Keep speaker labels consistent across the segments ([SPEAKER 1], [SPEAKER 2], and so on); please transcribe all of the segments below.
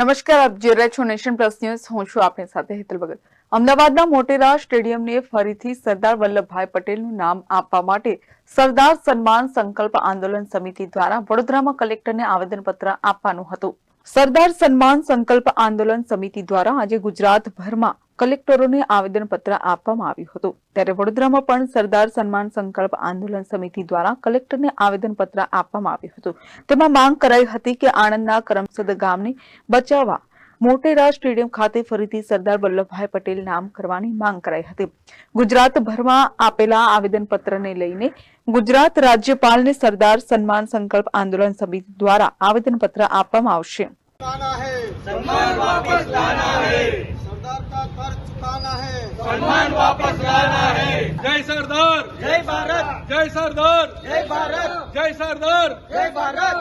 [SPEAKER 1] નમસ્કાર, આપ જોઈ છો નેશન પ્લસ ન્યૂઝ. હું છું આપની સાથે હેતલ ભગત. અમદાવાદના મોટેરા સ્ટેડિયમને ફરીથી સરદાર વલ્લભભાઈ પટેલનું નામ આપવા માટે સરદાર સન્માન સંકલ્પ આંદોલન સમિતિ દ્વારા વડોદરામાં કલેક્ટરને આવેદનપત્ર આપવાનું હતું. સરદાર સન્માન સંકલ્પ આંદોલન સમિતિ દ્વારા આજે ગુજરાતભરમાં કલેક્ટરોને આવેદનપત્ર આપવામાં આવ્યું હતું. ત્યારે વડોદરામાં પણ સરદાર સન્માન સંકલ્પ આંદોલન સમિતિ દ્વારા કલેક્ટરને આવેદનપત્ર આપવામાં આવ્યું હતું. તેમાં માંગ કરાઈ હતી કે આણંદના કરમસદ ગામને બચાવવા મોટેરા સ્ટેડિયમ ખાતે ફરીથી સરદાર વલ્લભભાઈ પટેલ નામ કરવાની માંગ કરાઈ હતી. ગુજરાતભરમાં આપેલા આવેદનપત્રને લઈને ગુજરાત રાજ્યપાલને સરદાર સન્માન સંકલ્પ આંદોલન સમિતિ દ્વારા આવેદનપત્ર આપવામાં આવશે.
[SPEAKER 2] સન્માન વાપસ લાના હે
[SPEAKER 3] જય સરદાર
[SPEAKER 2] જય ભારત
[SPEAKER 3] જય સરદાર
[SPEAKER 2] જય ભારત
[SPEAKER 3] જય સરદાર
[SPEAKER 2] જય
[SPEAKER 3] ભારત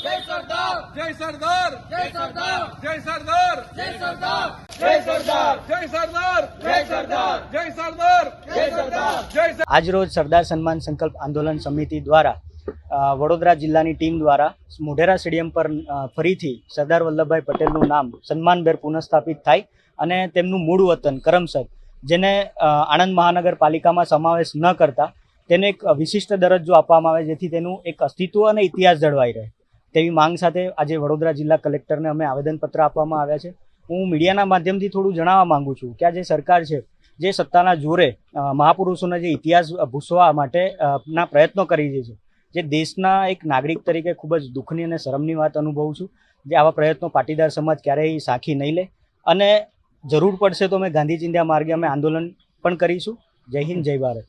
[SPEAKER 3] જય
[SPEAKER 2] સરદાર જય
[SPEAKER 3] સરદાર જય
[SPEAKER 2] સરદાર જય
[SPEAKER 3] સરદાર જય સરદાર જય
[SPEAKER 2] સરદાર જય
[SPEAKER 3] સરદાર જય
[SPEAKER 2] સરદાર જય
[SPEAKER 3] સરદાર જય
[SPEAKER 2] સરદાર જય
[SPEAKER 4] આજરોજ સરદાર સન્માન સંકલ્પ આંદોલન સમિતિ દ્વારા વડોદરા જિલ્લાની ટીમ દ્વારા મોઢેરા સ્ટેડિયમ પર ફરીથી સરદાર વલ્લભભાઈ પટેલનું નામ સન્માનભેર પુનઃસ્થાપિત થાય અને તેમનું મૂળ વતન કરમસર જેને આણંદ મહાનગરપાલિકામાં સમાવેશ ન કરતા, તેને એક વિશિષ્ટ દરજ્જો આપવામાં આવે, જેથી તેનું એક અસ્તિત્વ અને ઇતિહાસ જળવાઈ રહે. તેવી માંગ સાથે આજે વડોદરા જિલ્લા કલેક્ટરને અમે આવેદનપત્ર આપવામાં આવ્યા છે. હું મીડિયાના માધ્યમથી થોડું જણાવવા માંગુ છું કે આ જે સરકાર છે, જે સત્તાના જોરે મહાપુરુષોના જે ઇતિહાસ ભૂસવા માટે ના પ્રયત્નો કરી રહી છે, જે દેશના એક નાગરિક તરીકે ખૂબ જ દુઃખની અને શરમની વાત અનુભવું છું, જે આવા પ્રયત્નો પાટીદાર સમાજ ક્યારેય સાખી નહીં લે. અને જરૂર પડશે તો અમે ગાંધી ચિંધ્યા માર્ગે અમે આંદોલન પણ કરીશું. જય હિન્દ જય ભારત.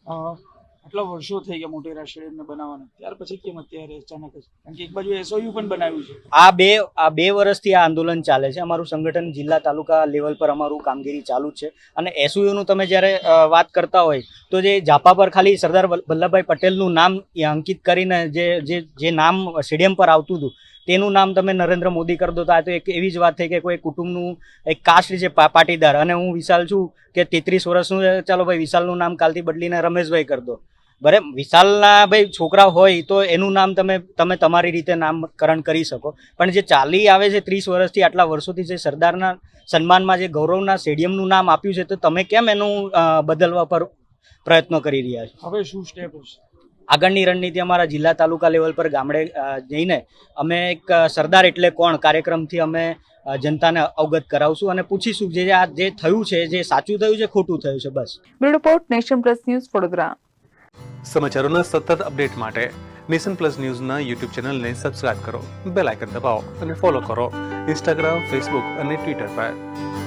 [SPEAKER 5] આટલા વર્ષો થઈ ગયા મોટેરા સ્ટેડિયમને બનાવવાનું. ત્યાર પછી કેમ અત્યારે અચાનક કારણ કે એક બાજુ એસઓયુ પણ બનાવ્યું છે.
[SPEAKER 4] આ બે આ બે વર્ષથી આ આંદોલન ચાલે છે. અમારું સંગઠન જિલ્લા તાલુકા લેવલ પર અમારું કામગીરી ચાલુ છે. અને એસઓયુનું તમે જ્યારે વાત કરતા હોય તો જે જાપા પર ખાલી સરદાર વલ્લભભાઈ પટેલનું નામ અંકિત કરીને જે જે જે નામ સ્ટેડિયમ પર આવતું હતું તેનું નામ તમે નરેન્દ્ર મોદી કરી દો તો આ તો એક એવી જ વાત થઈ કે કોઈ કુટુંબનું એક કાસ્ટ છે, પા- પાટીદાર. અને હું વિશાલ છું કે તેત્રીસ વર્ષનું ચાલો ભાઈ વિશાલનું નામ કાલથી બદલીને રમેશભાઈ કરી દો. બરે વિશાલના ભાઈ છોકરા હોય તો એનું નામ તમે તમે તમારી રીતે નામકરણ કરી શકો. પણ જે ચાલી આવે છે ત્રીસ વર્ષથી આટલા વર્ષોથી જે સરદારના સન્માનમાં જે ગૌરવના સ્ટેડિયમનું નામ આપ્યું છે, તો તમે કેમ એનું બદલવા પર પ્રયત્નો કરી રહ્યા છો?
[SPEAKER 5] હવે શું સ્ટેપ હશે?
[SPEAKER 4] આગળની રણનીતિ અમારા જિલ્લા તાલુકા લેવલ પર ગામડે જઈને અમે એક સરદાર એટલે કોણ કાર્યક્રમથી અમે જનતાને અવગત કરાવશું અને પૂછીશું જે આ જે થયું છે જે સાચું થયું છે ખોટું થયું છે બસ.
[SPEAKER 1] Bureau report Nation Plus News Vadodara.
[SPEAKER 6] સમાચારોના સતત અપડેટ માટે નેશન પ્લસ ન્યૂઝના યુટ્યુબ ચેનલને સબસ્ક્રાઇબ કરો બેલ આઇકન દબાવો અને ફોલો કરો ઇન્સ્ટાગ્રામ ફેસબુક અને ટ્વિટર પર.